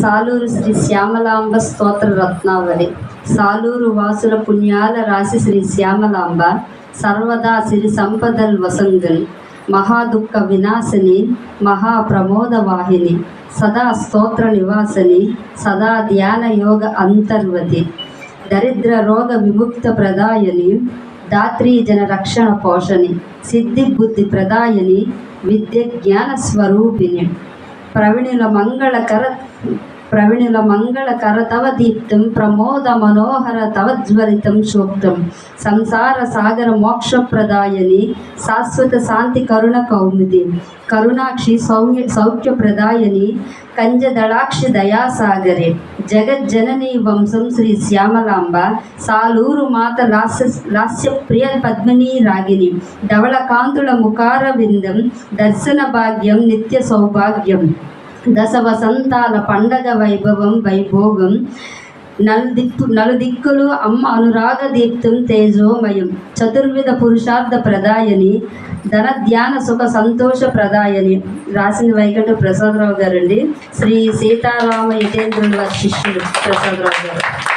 సాలూరు శ్రీ శ్యామలాంబ స్తోత్ర రత్నావళి. సాలూరు వాసుల పుణ్యాల రాశి శ్రీ శ్యామలాంబ సర్వదా సిరి సంపదల్ వసంతుని మహాదుఃఖ వినాశిని మహాప్రమోద వాహిని సదా స్తోత్ర నివాసిని సదా ధ్యాన యోగ అంతర్వతి దరిద్ర రోగ విముక్త ప్రదాయని దాత్రీ జన రక్షణ పోషణి సిద్ధి బుద్ధి ప్రదాయని విద్య జ్ఞాన స్వరూపిణి. ప్రవీణుల మంగళకర ప్రవీణుల మంగళకర తవ దీప్తం ప్రమోద మనోహర తవజ్వరితం శోక్తం సంసార సాగర మోక్షప్రదాయని శాశ్వత శాంతి కరుణ కౌముది కరుణాక్షి సౌమ్య సౌఖ్యప్రదాయని కంజదళాక్షి దయాసాగరే జగజ్జననీ వంశం శ్రీ శ్యామలాంబ సాలూరు మాత లాస్య లాస్యప్రియ పద్మినీ రాగిని ధవళకాంతుల ముఖార విందం దర్శన భాగ్యం నిత్య సౌభాగ్యం దశ వసంతాల పండగ వైభవం వైభోగం. నలుదిక్కు నలుదిక్కులు అమ్మ అనురాగ దీప్తం తేజోమయం. చతుర్విధ పురుషార్థ ప్రదాయని ధన ధ్యాన సుఖ సంతోష ప్రదాయని రాసిన వెంకట ప్రసాదరావు గారండి. శ్రీ సీతారామ యతేంద్రుల శిష్యుడు ప్రసాదరావు గారు.